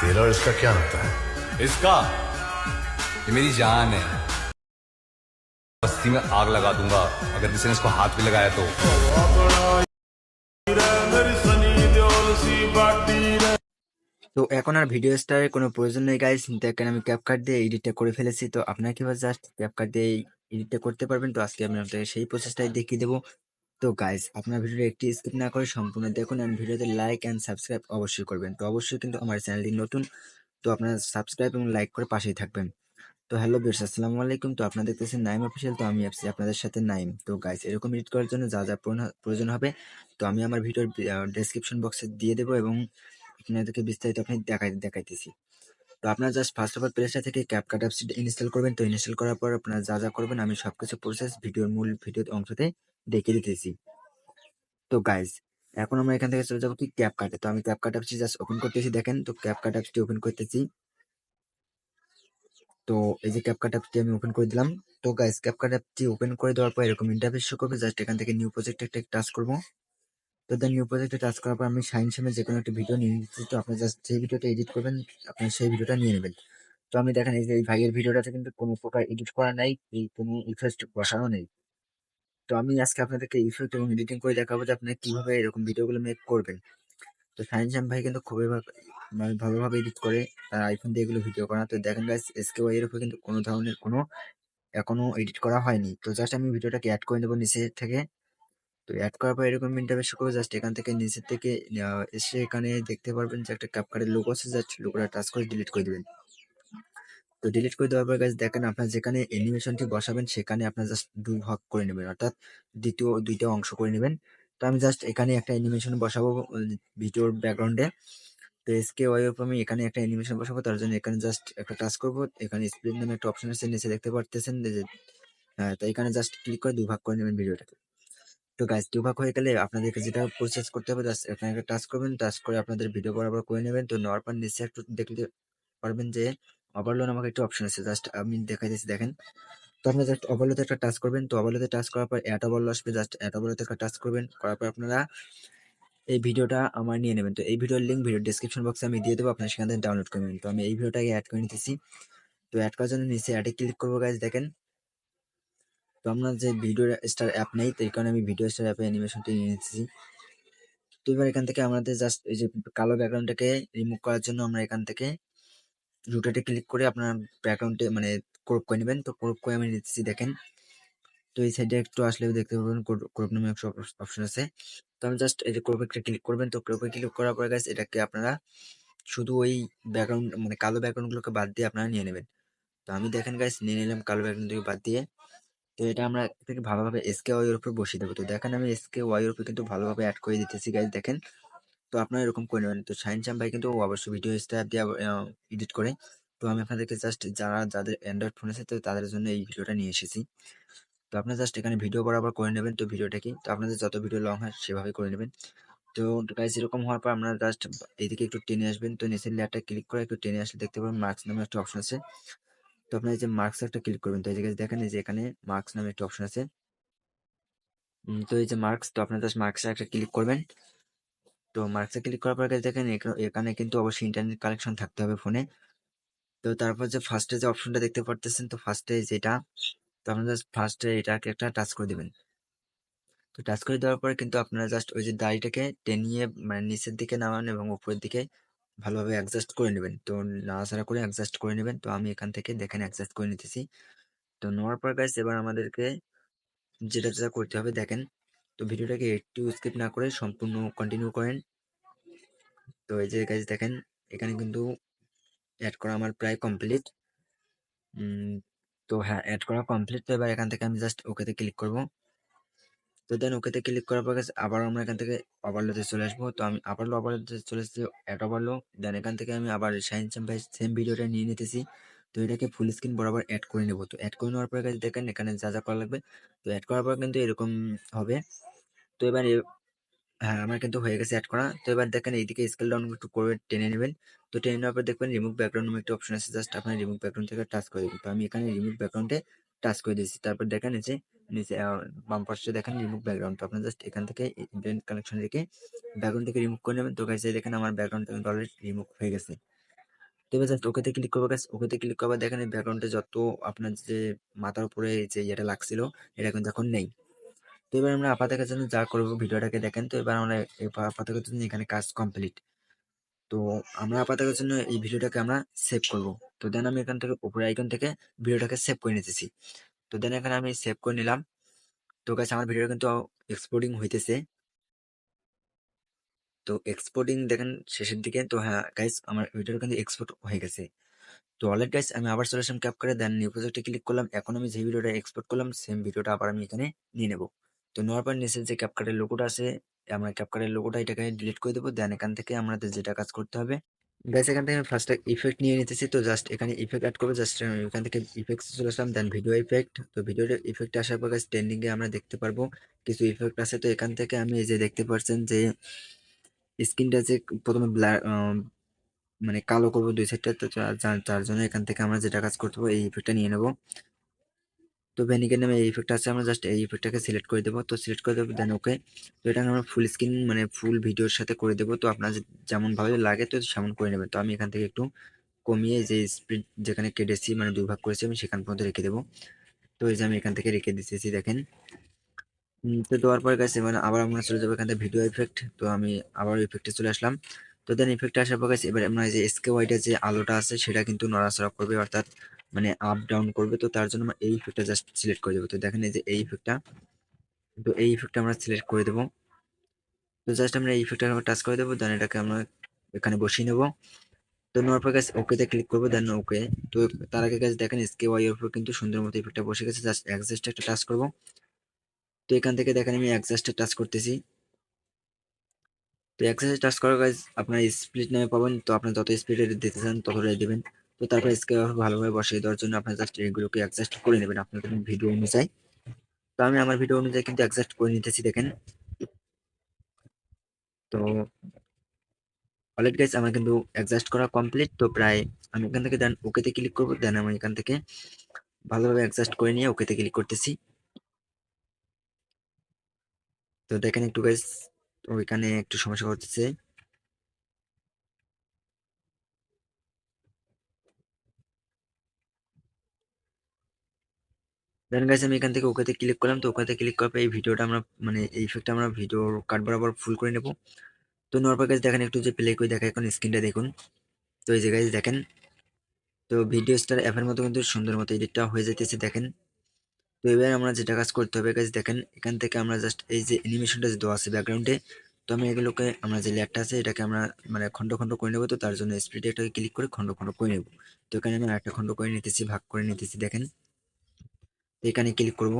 तेरा और इसका क्या नाता है इसका ये मेरी जान है बस्ती में आग लगा दूंगा अगर किसी ने इसको हाथ भी लगाया तो তো এখন আর ভিডিও স্টারের কোনো প্রয়োজন নেই গাইস দেখেন আমি ক্যাপকাট দিয়ে এডিটটা করে ফেলেছি তো আপনারা কিভাবে জাস্ট ক্যাপকাট দিয়ে এডিটটা করতে পারবেন তো আজকে আমি আপনাকে সেই প্রসেসটাই দেখিয়ে দেবো তো গাইস আপনার ভিডিওটা একটি স্কিপ না করে সম্পূর্ণ দেখুন আর ভিডিওতে লাইক অ্যান্ড সাবস্ক্রাইব অবশ্যই করবেন। তো অবশ্যই কিন্তু আমার চ্যানেলটি নতুন, তো আপনারা সাবস্ক্রাইব এবং লাইক করে পাশেই থাকবেন। তো হ্যালো বিয়ার্স আসসালামু আলাইকুম। তো আপনারা দেখতেছেন নাইম অফিসিয়াল তো আমি আছি আপনাদের সাথে নাইম তো গাইস এরকম এডিট করার জন্য যা যা প্রয়োজন- হবে, তো আমি আমার ভিডিওর ডেসক্রিপশন বক্সে দিয়ে দেবো এবং আপনাদেরকে বিস্তারিত আপনি দেখাই দেখাইতেছি। তো আপনারা just first of all Play Store থেকে ক্যাপকাট অ্যাপস ইনস্টল করবেন। তো ইনস্টল করার পর আপনারা যা যা করবেন, আমি সবকিছু প্রসেস ভিডিওর মূল, ভিডিওর অংশতে দেখিয়ে দিতেছি। তো গাইজ এখন আমরা এখান থেকে চলে যাব কি ক্যাপকাটে তো আমি ক্যাপকাট অ্যাপসটি জাস্ট ওপেন করতেছি, দেখেন। তো ক্যাপকাট অ্যাপসটি ওপেন করতেছি। তো এই যে ক্যাপকাট অ্যাপটি আমি ওপেন করে দিলাম। তো গাইজ ক্যাপকাট অ্যাপটি ওপেন করে দেওয়ার পর এরকম ইন্টারফেস শো করবে। জাস্ট এখান থেকে নিউ প্রজেক্ট একটা টাচ করব। তো দেন নিউ প্রজেক্টে টাচ করার পর আমি সাইন সেমে যে কোনো একটা ভিডিও নিয়ে নিচ্ছি তো আপনি জাস্ট যে ভিডিওটা এডিট করবেন, আপনি সেই ভিডিওটা নিয়ে নেবেন। তো আমি দেখেন, এই যে এই ভাইয়ের ভিডিওটাতে কিন্তু কোনো প্রকার এডিট করা নাই। এই কোনো ইফেক্ট বসানো নেই। তো আমি আজকে আপনাদেরকে ইফেক্ট এবং এডিটিং করে দেখাবো যে আপনারা কীভাবে এরকম ভিডিওগুলো মেক করবেন। তো সাইন শ্যাম ভাই কিন্তু খুবই মানে ভালোভাবে এডিট করে তার আইফোন দিয়ে এগুলো ভিডিও করা তো দেখেন গাইস এসকে ওয়াই এর উপরে কিন্তু কোনো ধরনের কোনো, এখনও এডিট করা হয়নি। তো জাস্ট আমি ভিডিওটাকে অ্যাড করে নেব নিচে থেকে। তো অ্যাড করার পর এরকম ইন্টারভেস করব জাস্ট এখান থেকে নিচের থেকে এসে এখানে দেখতে পারবেন যে একটা ক্যাপকার্ডের লোক আছে। জাস্ট লোগোটা টাচ করে ডিলিট করে দিবেন। তো ডিলিট করে দেওয়ার পর গাছ দেখেন আপনার যেখানে অ্যানিমেশনটি বসাবেন সেখানে আপনার জাস্ট দুই ভাগ করে নেবেন, অর্থাৎ দ্বিতীয়, দুইটা অংশ করে নেবেন। তো আমি জাস্ট এখানে একটা অ্যানিমেশন বসাবো ভিডিওর ব্যাকগ্রাউন্ডে তো এসকে ওয়াই আমি এখানে একটা অ্যানিমেশন বসাবো, তার জন্য এখানে জাস্ট একটা টাচ করব। এখানে স্প্লিট নামে একটা অপশন আছে, নিচে দেখতে পারতেছেন যে হ্যাঁ তো এখানে জাস্ট ক্লিক করে দুভাগ করে নেবেন ভিডিওটাকে। তো গাইজ দুভাগ হয়ে গেলে আপনাদেরকে যেটা প্রসেস করতে হবে জাস্ট এখানে একটা টাচ করবেন টাচ করে আপনাদের ভিডিও বরাবর করে নেবেন। তো নেওয়ার পর নিচে একটু দেখলে পারবেন যে ওভারলোড আমাকে একটু অপশন আছে। জাস্ট আমি দেখাই দিচ্ছি দেখেন। তো আপনি জাস্ট ওভারলোতে একটা টাচ করবেন। তো ওভারলোতে টাচ করার পর অ্যাট ওভারলো আসবে। জাস্ট অ্যাট ওভারলোতে একটা টাচ করবেন। করার পর আপনারা এই ভিডিওটা আমার নিয়ে নেবেন। তো এই ভিডিওর লিঙ্ক ভিডিও ডিসক্রিপশন বক্সে আমি দিয়ে দেবো। আপনার সেখান থেকে ডাউনলোড করবেন তো আমি এই ভিডিওটাকে অ্যাড করে নিতেছি। তো অ্যাড করার জন্য নিচে অ্যাডে ক্লিক করব গাইজ দেখেন। তো আমরা যে ভিডিও স্টার অ্যাপ নেই, তো এই কারণে আমি ভিডিও স্টার অ্যাপে অ্যানিমেশনটি নিয়ে নিতেছি। তো এবার এখান থেকে আমাদের জাস্ট এই যে কালো ব্যাকগ্রাউন্ডটাকে রিমুভ করার জন্য আমরা এখান থেকে রুটেটে ক্লিক করে আপনার ব্যাকগ্রাউন্ডে মানে ক্রপ করে নেবেন। তো ক্রপ করে আমি নিতেছি দেখেন। তো এই সাইডে একটু আসলে দেখতে পাবেন ক্রপ নামে একটা অপশন আছে। তো আমি জাস্ট এই যে ক্রপে একটা ক্লিক করবেন, তো ক্রপে ক্লিক করার পরে গাছ এটাকে আপনারা শুধু ওই ব্যাকগ্রাউন্ড মানে কালো ব্যাকগ্রাউন্ডগুলোকে বাদ দিয়ে আপনারা নিয়ে নেবেন। তো আমি দেখেন গাইস নিয়ে নিলাম কালো ব্যাকগ্রাউন্ডগুলো বাদ দিয়ে। তো এটা আমরা থেকে ভালোভাবে এসকে ওয়াই এর উপর বসিয়ে দেবো। তো দেখেন আমি এসকে ওয়াই এর উপর কিন্তু ভালোভাবে অ্যাড করে দিতেছি গাইজ দেখেন। তো আপনারা এরকম করে নেবেন। তো শাইন শ্যাম ভাই কিন্তু অবশ্যই ভিডিও স্ট্যাপ দিয়ে এডিট করে। তো আমি আপনাদেরকে জাস্ট যারা, যাদের অ্যান্ড্রয়েড ফোন আছে, তো তাদের জন্য এই ভিডিওটা নিয়ে এসেছি। তো আপনারা জাস্ট এখানে ভিডিও বরাবর করে নেবেন তো ভিডিওটা কি? তো আপনাদের যত ভিডিও লং হয়, সেভাবে করে নেবেন। তো গাইজ এরকম হওয়ার পর আপনারা জাস্ট এইদিকে একটু টেনে আসবেন। তো নিচের লেয়ারটা ক্লিক করে একটু টেনে আসলে দেখতে পাবেন মার্কস নামে একটা অপশন আছে। তো আপনার যে মার্কস একটা ক্লিক করবেন। তো এই যে দেখেন যে এখানে মার্কস নামে একটা অপশন আছে। তো এই যে মার্কস তো আপনার জাস্ট মার্কসে একটা ক্লিক করবেন। তো মার্কসে ক্লিক করার পর দেখেন এখা- এখানে কিন্তু অবশ্যই ইন্টারনেট কানেকশন থাকতে হবে ফোনে তো তারপর যে ফার্স্টে যে অপশনটা দেখতে পারতেছেন, তো ফার্স্টে যেটা, তো আপনারা জাস্ট ফার্স্টে এটাকে একটা টাচ করে দিবেন। তো টাচ করে দেওয়ার পরে কিন্তু আপনারা জাস্ট ওই যে দাড়িটাকে টেনিয়ে মানে নিচের দিকে নামান এবং উপরের দিকে ভালোভাবে অ্যাডজাস্ট করে নেবেন। তো নাড়াচাড়া করে অ্যাডজাস্ট করে নেবেন। তো আমি এখান থেকে দেখেন অ্যাডজাস্ট করে নিতেছি। তো নেওয়ার পর গাইস এবার আমাদেরকে যেটা যেটা করতে হবে, দেখেন তো ভিডিওটাকে একটু স্কিপ না করে সম্পূর্ণ কন্টিনিউ করেন। তো এই যে গাইজ দেখেন, এখানে কিন্তু অ্যাড করা আমার প্রায় কমপ্লিট তো হ্যাঁ অ্যাড করা কমপ্লিট তো এবার এখান থেকে আমি জাস্ট ওকেতে ক্লিক করব। তো দেন ওকেতে ক্লিক করার পর আবার আমরা এখান থেকে ওভারলোতে চলে আসব। তো আমি আবারও ওভারলোতে চলে এসেছি অ্যাড ওভারলো দেন এখান থেকে আমি আবার সাইন সেম ভাই সেম ভিডিওটা নিয়ে নিতেছি। তো এটাকে ফুল স্ক্রিন বরাবর অ্যাড করে নেব। তো অ্যাড করে নেওয়ার পর দেখেন, এখানে যা যা করা লাগবে। তো অ্যাড করার পর কিন্তু এরকম হবে। তো এবার হ্যাঁ আমার কিন্তু হয়ে গেছে অ্যাড করা। তো এবার দেখেন এইদিকে স্কেল ডাউন একটু করে টেনে নেবেন। তো টেনে নেওয়ার পর দেখবেন রিমুভ ব্যাকগ্রাউন্ড একটা অপশন আছে জাস্ট আপনার রিমুভ ব্যাকগ্রাউন্ড থেকে টাচ করে দেবেন। তো আমি এখানে রিমুভ ব্যাকগ্রাউন্ডে টাচ করে দিয়েছি। তারপর দেখেন নিচে নিচে বাম পাশে দেখেন রিমুভ ব্যাকগ্রাউন্ড তো আপনার জাস্ট এখান থেকে ইন্টারনেট কানেকশন রেখে ব্যাকগ্রাউন্ড থেকে রিমুভ করে নেবেন। তো গাইছে দেখেন আমার ব্যাকগ্রাউন্ড কিন্তু অলরেডি রিমুভ হয়ে গেছে। তো এবার জাস্ট ওকেতে ক্লিক করব গাছ ওকেতে ক্লিক করবার দেখেন ব্যাকগ্রাউন্ডে যত আপনার যে মাথার উপরে যে ইয়েটা লাগছিল, এটা কিন্তু এখন নেই। তো এবার আমরা আপাতত জন্য যা করব ভিডিওটাকে দেখেন, তো এবার আমরা এই আপাতত জন্য এখানে কাজ কমপ্লিট তো আমরা আপাতত জন্য এই ভিডিওটাকে আমরা সেভ করব। তো দেন আমি এখান থেকে উপরে আইকন থেকে ভিডিওটাকে সেভ করে নিতেছি। তো দেন এখানে আমি সেভ করে নিলাম। তো গাছ আমার ভিডিওটা কিন্তু এক্সপোর্টিং হইতেছে। তো এক্সপোর্টিং দেখেন শেষের দিকে, তো হ্যাঁ গাইস আমার ভিডিওটা কিন্তু এক্সপোর্ট হয়ে গেছে। তো অলরেড গাইস আমি আবার চলে আসলাম ক্যাপ করে দেন নিউ প্রজেক্টে ক্লিক করলাম। এখন আমি যে ভিডিওটা এক্সপোর্ট করলাম সেম ভিডিওটা আবার আমি এখানে নিয়ে নেব। তো নেওয়ার পর নিচে যে ক্যাপকার্টের লোগোটা আছে, আমরা ক্যাপকার্টের লোগোটা এটাকে ডিলিট করে দেবো। দেন এখান থেকে আমাদের যেটা কাজ করতে হবে গাইস এখান থেকে আমি ফার্স্ট ইফেক্ট নিয়ে নিতেছি। তো জাস্ট এখানে ইফেক্ট অ্যাড করব জাস্ট এখান থেকে ইফেক্ট চলে আসলাম দেন ভিডিও ইফেক্ট তো ভিডিওর ইফেক্ট আসার পর গাইস ট্রেন্ডিংয়ে আমরা দেখতে পারব কিছু ইফেক্ট আছে। তো এখান থেকে আমি এই যে দেখতে পাচ্ছেন যে স্ক্রিনটা যে প্রথমে ব্লার মানে কালো করব দুই সাইডটা তো যার- জন্য এখান থেকে আমরা যেটা কাজ করতে হবে এই ইফেক্টটা নিয়ে নেব। তো ভ্যানিকের নামে এই ইফেক্ট আছে, আমরা জাস্ট এই ইফেক্টটাকে সিলেক্ট করে দেবো। তো সিলেক্ট করে দেবো দেন ওকে তো এটা আমরা ফুল স্ক্রিন মানে ফুল ভিডিওর সাথে করে দেবো। তো আপনার যেমন ভাবে লাগে, তো সেমন করে নেবেন। তো আমি এখান থেকে একটু কমিয়ে যে স্পিড যেখানে কেটেছি মানে দুই ভাগ করেছি, আমি সেখান পর্যন্ত রেখে দেবো। তো এই যে আমি এখান থেকে রেখে দিতেছি, দেখেন। তো দেওয়ার পর গেছে মানে আবার আমরা চলে যাব এখান থেকে ভিডিও ইফেক্ট তো আমি আবার ইফেক্টে চলে আসলাম। তো দেন ইফেক্টে আসার পর গেছে এবার আমরা যে এসকে ওয়াইটের যে আলোটা আছে, সেটা কিন্তু নড়াচড়া করবে, অর্থাৎ মানে আপ ডাউন করবে, তো তার জন্য আমরা এই ইফেক্টটা জাস্ট সিলেক্ট করে দেবো। তো দেখেন এই যে এই ইফেক্টটা তো এই ইফেক্টটা আমরা সিলেক্ট করে দেবো। তো জাস্ট আমরা এই ইফেক্টটা আমরা টাচ করে দেবো দেন এটাকে আমরা এখানে বসিয়ে নেব। তো নেওয়ার পর গেছে ওকেতে ক্লিক করব দেন ওকে তো তার আগে গেছে দেখেন এসকে ওয়াই এর উপর কিন্তু সুন্দর মতো ইফেক্টটা বসে গেছে জাস্ট অ্যাডজাস্ট একটা টাচ করব। তো এখান থেকে দেখেন আমি অ্যাডজাস্টে টাচ করতেছি। তো অ্যাক্সেসে টাচ করার কাজ আপনার স্প্লিট নামে পাবেন, তো আপনি যত স্পিডে দিতে চান ততটাই দেবেন। তো তারপরে স্কে ভালোভাবে বসিয়ে দেওয়ার জন্য আপনার জাস্ট এগুলোকে অ্যাডজাস্ট করে নেবেন আপনাদের ভিডিও অনুযায়ী। তো আমি আমার ভিডিও অনুযায়ী কিন্তু অ্যাডজাস্ট করে নিতেছি, দেখেন। তো অলরেড গাইস আমার কিন্তু অ্যাডজাস্ট করা কমপ্লিট তো প্রায় আমি এখান থেকে দেন ওকেতে ক্লিক করব দেন আমি এখান থেকে ভালোভাবে অ্যাডজাস্ট করে নিয়ে ওকেতে ক্লিক করতেছি। তো দেখেন একটু গাইস ওইখানে একটু সমস্যা করতেছে দেন গাইস আমি এখান থেকে ওকেতে ক্লিক করলাম। তো ওকেতে ক্লিক করার পর এই ভিডিওটা আমরা মানে এই ইফেক্টটা আমরা ভিডিওর কাট বরাবর ফুল করে নেব। তো নেওয়ার পর গাইস দেখেন একটু যে প্লে করে দেখা এখন স্ক্রিনটা দেখুন। তো এই যে গাইস দেখেন। তো ভিডিও স্টার অ্যাপের মতো কিন্তু সুন্দর মতো এডিটটা হয়ে যেতেছে দেখেন। তো এবার আমরা যেটা কাজ করতে হবে গাইস দেখেন, এখান থেকে আমরা জাস্ট এই যে অ্যানিমেশনটা যে দেওয়া আছে ব্যাকগ্রাউন্ডে তো আমি এগুলোকে আমরা যে লেয়ারটা আছে, এটাকে আমরা মানে খন্ড খন্ড করে নেব। তো তার জন্য স্পিড এটাকে ক্লিক করে খন্ড খন্ড করে নেব। তো এখানে আমি একটা খন্ড করে নিতেছি, ভাগ করে নিতেছি, দেখেন। এখানে ক্লিক করব।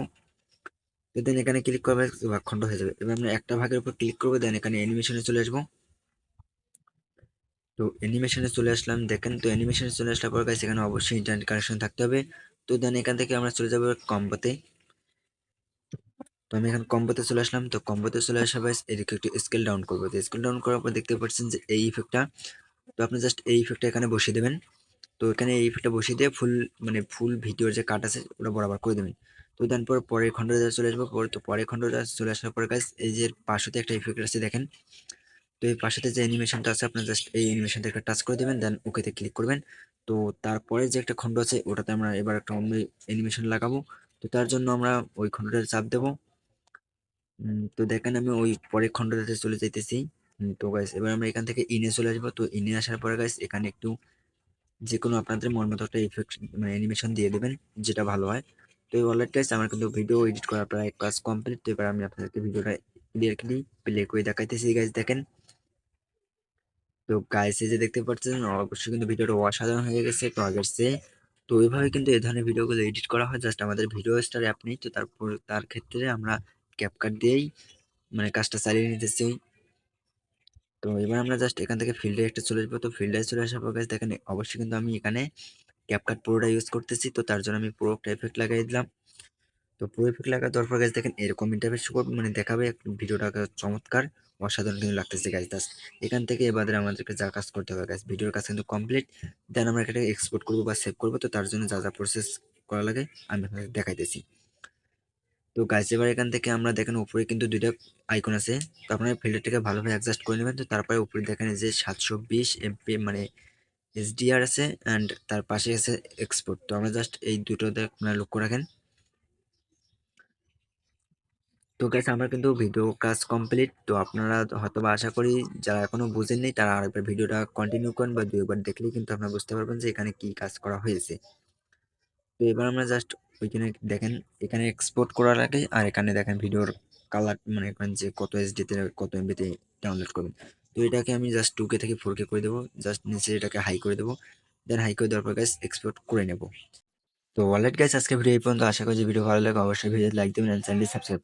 তো দেন এখানে ক্লিক করবে ভাগ খন্ড হয়ে যাবে। এবার আমরা একটা ভাগের উপর ক্লিক করব দেন এখানে অ্যানিমেশনে চলে আসব। তো অ্যানিমেশনে চলে আসলাম, দেখেন তো অ্যানিমেশনে চলে আসার পর গাইস এখানে অবশ্যই ইন্টারনেট কানেকশন থাকতে হবে। তো দেন এখান থেকে আমরা চলে যাব কম্বোতে। তো আমি এখন কম্বোতে চলে আসলাম। তো কম্বোতে চলে আসার পর এদিকে একটু স্কেল ডাউন করব। তো স্কেল ডাউন করার পর দেখতে পাচ্ছেন যে এই ইফেক্টটা তো আপনি জাস্ট এই ইফেক্টটা এখানে বসিয়ে দেবেন। তো এখানে এই ইফেক্টটা বসিয়ে দিয়ে ফুল মানে ফুল ভিডিওর যে কাট আছে, ওটা বরাবর করে দেবেন। তো দেন পর পরের খণ্ডটা চলে আসব, পরে তো পরের খণ্ডটা চলে আসার পর গাছ এই যে পাশেতে একটা ইফেক্ট আছে দেখেন। তো এই পাশেতে যে অ্যানিমেশনটা আছে, আপনার জাস্ট এই অ্যানিমেশনটা একটা টাচ করে দেবেন দেন ওকেতে ক্লিক করবেন। তো তারপরে যে একটা খণ্ড আছে, ওটাতে আমরা এবার একটা অন্য অ্যানিমেশন লাগাবো। তো তার জন্য আমরা ওই খণ্ডটাতে চাপ দেবো। তো দেখেন আমি ওই পরের খণ্ডটাতে চলে যাইতেছি। তো গাইস এবার আমরা এখান থেকে ইনে চলে আসব। তো ইনে আসার পরে গাইস এখানে একটু যে কোনো আপনাদের মন মতো একটা ইফেক্ট মানে অ্যানিমেশন দিয়ে দেবেন, যেটা ভালো হয়। তো এই অলরেড গাইস আমার কিন্তু ভিডিও এডিট করার প্রায় কাজ কমপ্লিট তো এবার আমি আপনাদেরকে ভিডিওটা ক্লিয়ারলি প্লে করে দেখাইতেছি গাইস দেখেন। তো গাইস এই যে দেখতে পাচ্ছেন, অবশ্যই কিন্তু ভিডিওটা অসাধারণ হয়ে গেছে তো আগের চেয়ে। তো ওইভাবে কিন্তু এই ধরনের ভিডিওগুলো এডিট করা হয় জাস্ট আমাদের ভিডিও স্টার নেই। তো তারপর, তার ক্ষেত্রে আমরা ক্যাপকাট দিয়েই মানে কাজটা চালিয়ে নিতেছি। তো এবার আমরা জাস্ট এখান থেকে ফিল্ডে একটা চলে আসব। তো ফিল্ডে চলে আসার পর গাইস দেখেন, অবশ্যই কিন্তু আমি এখানে ক্যাপকাট পুরোটা ইউজ করতেছি। তো তার জন্য আমি পুরো একটা এফেক্ট লাগাই দিলাম। তো পুরো এফেক্ট লাগার পর গাইস দেখেন, এরকম ইন্টারফেস মানে দেখাবে ভিডিওটাকে চমৎকার, অসাধারণ কিন্তু লাগতেছে গাছ দাস এখান থেকে এবারে আমাদেরকে যা কাজ করতে হবে গাছ ভিডিওর কাজ কিন্তু কমপ্লিট দেন আমরা এটাকে এক্সপোর্ট করব বা সেভ করব। তো তার জন্য যা যা প্রসেস করা লাগে, আমি আপনাদের দেখাইতেছি। তো গাইস এবার এখান থেকে আমরা দেখেন উপরে কিন্তু দুইটা আইকন আছে। তো আপনারা ফিল্টারটাকে ভালোভাবে অ্যাডজাস্ট করে নেবেন। তো তারপরে উপরে দেখেন যে সাতশো বিশ এমপি মানে এইচডিআর আছে অ্যান্ড তার পাশে আছে এক্সপোর্ট তো আমরা জাস্ট এই দুটোতে আপনারা লক্ষ্য রাখেন। তো গ্যাস আমরা কিন্তু ভিডিও কাজ কমপ্লিট তো আপনারা হয়তো বা আশা করি যারা এখনও বুঝেননি, তারা আরেকবার ভিডিওটা কন্টিনিউ করেন বা দুইবার দেখলেই কিন্তু আপনারা বুঝতে পারবেন যে এখানে কি কাজ করা হয়েছে। তো এবার আমরা জাস্ট ওইখানে দেখেন, এখানে এক্সপোর্ট করার আগে আর এখানে দেখেন ভিডিওর কালার মানে এখানে যে কত এসডিতে কত এমবিতে ডাউনলোড করবেন। তো এটাকে আমি জাস্ট টুকে থেকে ফোর কে করে দেবো জাস্ট নিচে এটাকে হাই করে দেবো দেন হাই করে দেওয়ার পর গাইস এক্সপোর্ট করে নেব। তো ওয়ালেট গাইস আজকে ভিডিও এই পর্যন্ত। আশা করি ভিডিও ভালো লাগে, অবশ্যই ভিডিও লাইক দেবেন চ্যানেলটি সাবস্ক্রাইব